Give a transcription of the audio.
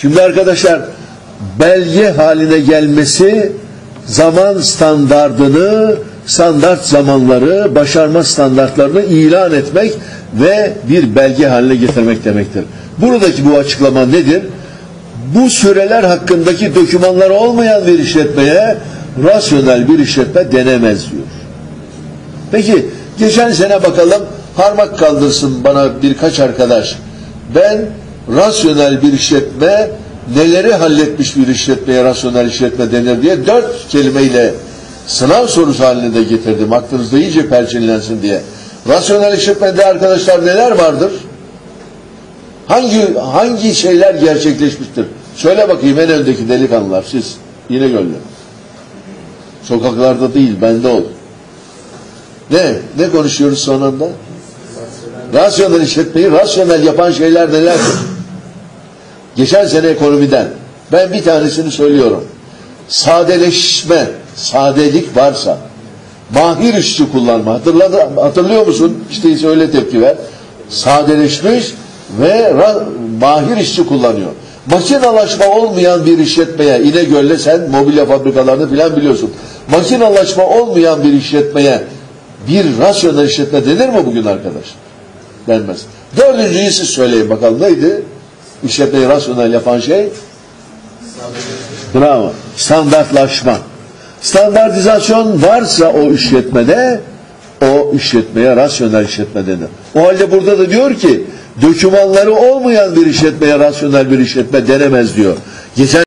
Şimdi arkadaşlar belge haline gelmesi zaman standardını, standart zamanları, başarma standartlarını ilan etmek ve bir belge haline getirmek demektir. Buradaki bu açıklama nedir? Bu süreler hakkındaki dokümanları olmayan bir işletmeye rasyonel bir işletme denemez diyor. Peki geçen sene bakalım parmak kaldırsın bana birkaç arkadaş. Ben rasyonel bir işletme neleri halletmiş bir işletmeye rasyonel işletme denir diye dört kelimeyle sınav sorusu halinde getirdim. Aklınızda iyice perçinlensin diye. Rasyonel işletmede arkadaşlar neler vardır? Hangi hangi şeyler gerçekleşmiştir? Söyle bakayım en öndeki delikanlılar siz. Yine gördüm. Sokaklarda değil bende ol. Ne? Ne konuşuyoruz son anda? Rasyonel işletmeyi rasyonel yapan şeyler nelerdir? Geçen sene ekonomiden ben bir tanesini söylüyorum. Sadeleşme, sadelik varsa mahir işçi kullanma. Hatırladı, hatırlıyor musun? İşte öyle tepki ver. Sadeleşmiş ve mahir işçi kullanıyor. Makinalaşma olmayan bir işletmeye İnegöl'le sen mobilya fabrikalarını filan biliyorsun. Makinalaşma olmayan bir işletmeye bir rasyonel işletme denir mi bugün arkadaş? Denmez. Dördüncüyü söyleyin bakalım neydi? İşletmeyi rasyonel yapan şey? Bravo. Standartlaşma. Standartizasyon varsa o işletmede o işletmeye rasyonel işletme denir. O halde burada da diyor ki dokümanları olmayan bir işletmeye rasyonel bir işletme denemez diyor. Geçen